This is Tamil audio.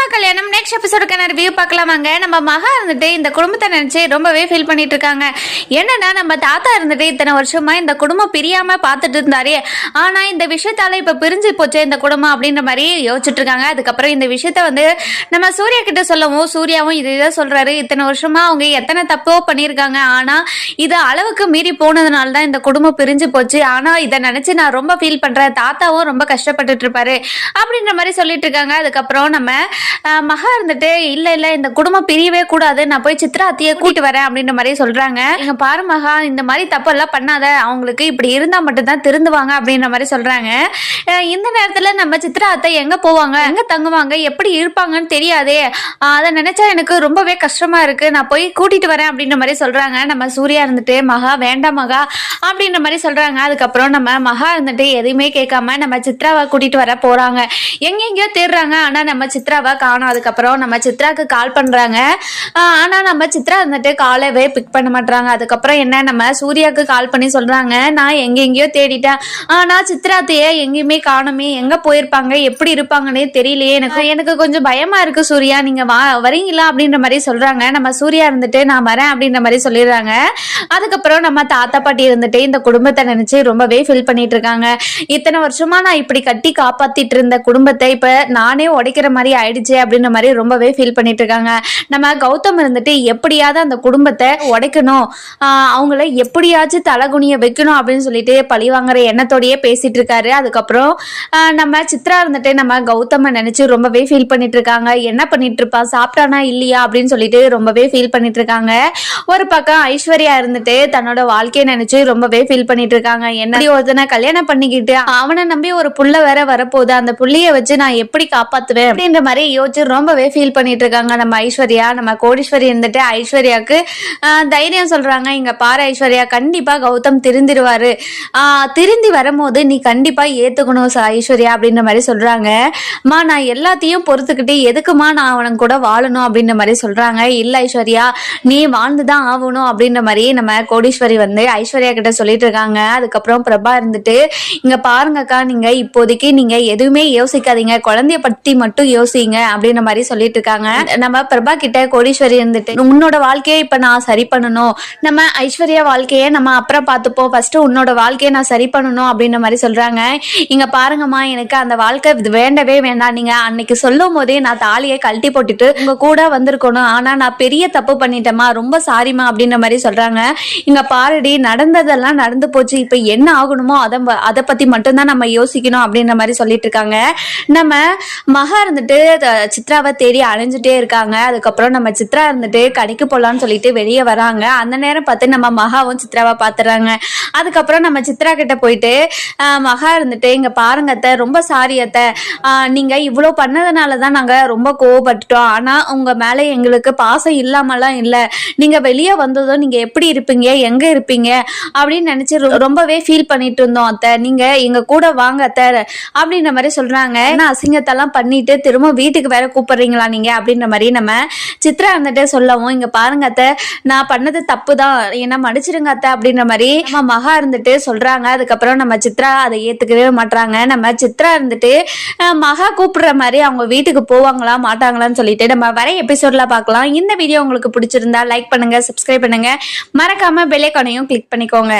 மகா கல்யாணம் நெக்ஸ்ட் எபிசோடுக்கான ரிவ்யூ பார்க்கலாமாங்க நம்ம மகா இருந்துட்டு இந்த குடும்பத்தை நினச்சி ரொம்பவே ஃபீல் பண்ணிட்டு இருக்காங்க. என்னன்னா நம்ம தாத்தா இருந்துட்டு இத்தனை வருஷமா இந்த குடும்பம் பிரியாம பார்த்துட்டு இருந்தாரு. ஆனா இந்த விஷயத்தால இப்ப பிரிஞ்சு போச்சு இந்த குடும்பம் அப்படின்ற மாதிரி யோசிச்சுட்டு இருக்காங்க. அதுக்கப்புறம் இந்த விஷயத்த வந்து நம்ம சூர்யா கிட்ட சொல்லவும் சூர்யாவும் இது இதை சொல்றாரு. இத்தனை வருஷமா அவங்க எத்தனை தப்போ பண்ணியிருக்காங்க. ஆனா இது அளவுக்கு மீறி போனதுனால தான் இந்த குடும்பம் பிரிஞ்சு போச்சு. ஆனா இதை நினைச்சு நான் ரொம்ப ஃபீல் பண்றேன். தாத்தாவும் ரொம்ப கஷ்டப்பட்டுட்டு இருப்பாரு. அப்படின்ற மாதிரி சொல்லிட்டு இருக்காங்க. அதுக்கப்புறம் நம்ம மகா இருந்துட்டு இல்ல இல்ல இந்த குடும்பம் பிரியவே கூடாது. நான் போய் சித்ரா அத்தையை கூட்டி வரேன் அப்படின்ற மாதிரி சொல்றாங்க. இங்க பாரு மகா இந்த மாதிரி தப்பெல்லாம் பண்ணாத. அவங்களுக்கு இப்படி இருந்தா மட்டும்தான் திருந்துவாங்க அப்படின்ற மாதிரி சொல்றாங்க. இந்த நேரத்துல நம்ம சித்ரா அத்தை எங்க போவாங்க? எங்க தங்குவாங்க? எப்படி இருப்பாங்கன்னு தெரியாதே. அதை நினைச்சா எனக்கு ரொம்பவே கஷ்டமா இருக்கு. நான் போய் கூட்டிட்டு வரேன் அப்படின்ற மாதிரி சொல்றாங்க. நம்ம சூர்யா இருந்துட்டு மகா வேண்டாம் மகா அப்படின்ற மாதிரி சொல்றாங்க. அதுக்கப்புறம் நம்ம மகா இருந்துட்டு எதையுமே கேட்காம நம்ம சித்ராவை கூட்டிட்டு வர போறாங்க. எங்கெங்கயோ தேடுறாங்க. ஆனா நம்ம சித்ராவை காணோம். அதுக்கப்புறம் நம்ம சித்ராக்கு கால் பண்ணுறாங்க ஆனால் நம்ம சித்ரா இருந்துட்டு காலவே பிக் பண்ண மாட்டுறாங்க அதுக்கப்புறம் என்ன நம்ம சூர்யாவுக்கு கால் பண்ணி சொல்கிறாங்க நான் எங்கெங்கேயோ தேடிட்டேன். ஆனால் சித்ராத்தையே எங்கேயுமே காணுமே. எங்கே போயிருப்பாங்க? எப்படி இருப்பாங்கன்னே தெரியலையே. எனக்கு எனக்கு கொஞ்சம் பயமாக இருக்குது சூர்யா. நீங்கள் வா வரீங்களா அப்படின்ற மாதிரி சொல்கிறாங்க நம்ம சூர்யா இருந்துட்டு நான் வரேன் அப்படின்ற மாதிரி சொல்லிடுறாங்க. அதுக்கப்புறம் நம்ம தாத்தா பாட்டி இருந்துட்டு இந்த குடும்பத்தை நினச்சி ரொம்பவே ஃபீல் பண்ணிட்டு இருக்காங்க. இத்தனை வருஷமா நான் இப்படி கட்டி காப்பாத்திட்டு இருந்த குடும்பத்தை இப்ப நானே உடைக்கிற மாதிரி ஆயிடுச்சு. அப்படின்ற மாதிரி ரொம்பவே ஃபீல் பண்ணிட்டு இருக்காங்க நம்ம கௌதம் இருந்துட்டு எப்படியாவது அந்த குடும்பத்தை உடைக்கணும். ஆஹ் அவங்கள எப்படியாச்சும் தலகுனிய வைக்கணும் அப்படின்னு சொல்லிட்டு பழி வாங்குற எண்ணத்தோடயே பேசிட்டு இருக்காரு அதுக்கப்புறம் நம்ம சித்ரா இருந்துட்டு நம்ம கௌதம நினைச்சு ரொம்பவே ஃபீல் பண்ணிட்டு இருக்காங்க என்ன பண்ணிட்டு இருப்பா சாப்பிட்டானா இல்லையா? அப்படின்னு சொல்லிட்டு ரொம்பவே ஃபீல் பண்ணிட்டு இருக்காங்க ஒரு பக்கம் ஐஸ்வர்யா இருந்துட்டு தன்னோட வாழ்க்கையை நினைச்சு ரொம்பவே ஃபீல் பண்ணிட்டு இருக்காங்க என்ன ஒருத்தனை கல்யாணம் பண்ணிக்கிட்டு அவனை நம்பி ஒரு புள்ள வேற வரப்போகுது. அந்த புள்ளைய வச்சு நான் எப்படி காப்பாத்துவேன் அப்படின்ற மாதிரி யோசிச்சு ரொம்பவே ஃபீல் பண்ணிட்டு இருக்காங்க நம்ம ஐஸ்வர்யா நம்ம கோடீஸ்வரி இருந்துட்டு ஐஸ்வர்யாவுக்கு தைரியம் சொல்றாங்க. இங்க பாரு ஐஸ்வர்யா கண்டிப்பா கௌதம் திருந்திருவாரு. திருந்தி வரும்போது நீ கண்டிப்பா ஏத்துக்கணும் ஐஸ்வர்யா அப்படின்ற மாதிரி சொல்றாங்க. மா நான் எல்லாத்தையும் பொறுத்துக்கிட்டு எதுக்குமா நான் அவனுக்கு கூட வாழணும் அப்படின்ற மாதிரி சொல்றாங்க. இல்ல ஐஸ்வர்யா நீ வாழ்ந்துதான் ஆகணும் அப்படின்ற மாதிரி நம்ம கோடீஸ்வரி வந்து ஐஸ்வர்யா கிட்ட சொல்லிட்டு இருக்காங்க அதுக்கப்புறம் பிரபா இருந்துட்டு இங்க பாருங்கக்கா நீங்க இப்போதைக்கு நீங்க எதுவுமே யோசிக்காதீங்க. குழந்தைய பத்தி மட்டும் யோசிங்க. அப்படின்ற மாதிரி சொல்லிட்டு இருக்காங்க. நம்ம பிரபா கிட்ட கோடீஸ்வரி இருந்துட்டு உன்னோட வாழ்க்கையை இப்ப நான் சரி பண்ணணும். நம்ம ஐஸ்வர்யா வாழ்க்கையை நம்ம அப்புறம் பார்த்துப்போம். ஃபர்ஸ்ட் உன்னோட வாழ்க்கையை நான் சரி பண்ணணும் அப்படின்ற மாதிரி சொல்றாங்க. இங்க பாருங்கம்மா எனக்கு அந்த வாழ்க்கை இது வேண்டவே வேண்டாம். நீங்க அன்னைக்கு சொல்லும் போதே நான் தாலியை கழட்டி போட்டுட்டு உங்க கூட வந்திருக்கணும். ஆனா நான் பெரிய தப்பு பண்ணிட்டேமா ரொம்ப சாரிம்மா அப்படின்ற மாதிரி சொல்றாங்க. இங்க பாருடி நடந்ததெல்லாம் நடந்து போச்சு. இப்ப என்ன ஆகணுமோ அதை அதை பத்தி மட்டும்தான் நம்ம யோசிக்கணும் அப்படின்ற மாதிரி சொல்லிட்டு இருக்காங்க. நம்ம மகா இருந்துட்டு சித்ராவை தேடி அலைஞ்சிட்டே இருக்காங்க. அதுக்கப்புறம் நம்ம சித்ரா இருந்துட்டு கடைக்கு போகலான்னு சொல்லிட்டு வெளியே வராங்க. அந்த நேரம் பார்த்து நம்ம மகாவும் சித்ராவை பாத்துறாங்க அதுக்கப்புறம் நம்ம சித்ரா கிட்ட போயிட்டு மகா இருந்துட்டு இங்க பாருங்க அத்தை ரொம்ப சாரி அத்தை. நீங்கள் நீங்க இவ்வளோ பண்ணதுனால தான் நாங்க ரொம்ப கோவப்பட்டுட்டோம். ஆனா உங்க மேல எங்களுக்கு பாசம் இல்லாமலாம் இல்ல. நீங்க வெளியே வந்ததும் நீங்க எப்படி இருப்பீங்க? எங்க இருப்பீங்க? அப்படின்னு நினைச்சு ரொ- ரொம்பவே ஃபீல் பண்ணிட்டு இருந்தோம் அத்தை. நீங்க எங்க கூட வாங்க அத்தை. அப்படின்ற மாதிரி சொல்றாங்க. ஏன்னா அசிங்கத்தெல்லாம் பண்ணிட்டு திரும்ப வீட்டுக்கு வேற கூப்பிடுறீங்களா நீங்க? அப்படின்ற மாதிரி நம்ம சித்ரா வந்துட்டு சொல்லவும் இங்க பாருங்க அத்தை நான் பண்ணது தப்பு தான் என்ன மன்னிச்சிடுங்க அத்தை அப்படின்ற மாதிரி நம்ம மகா இருந்துட்டு சொல்றாங்க. அதுக்கப்புறம் நம்ம சித்ரா அதை ஏத்துக்கவே மாட்டுறாங்க நம்ம சித்ரா இருந்துட்டு மகா கூப்பிடுற மாதிரி அவங்க வீட்டுக்கு போவாங்களா மாட்டாங்களான்னு சொல்லிட்டு நம்ம வர எபிசோட்ல பார்க்கலாம் இந்த வீடியோ உங்களுக்கு பிடிச்சிருந்தா லைக் பண்ணுங்க சப்ஸ்கிரைப் பண்ணுங்க. மறக்காம பெல்லைக்கானையும் கிளிக் பண்ணிக்கோங்க.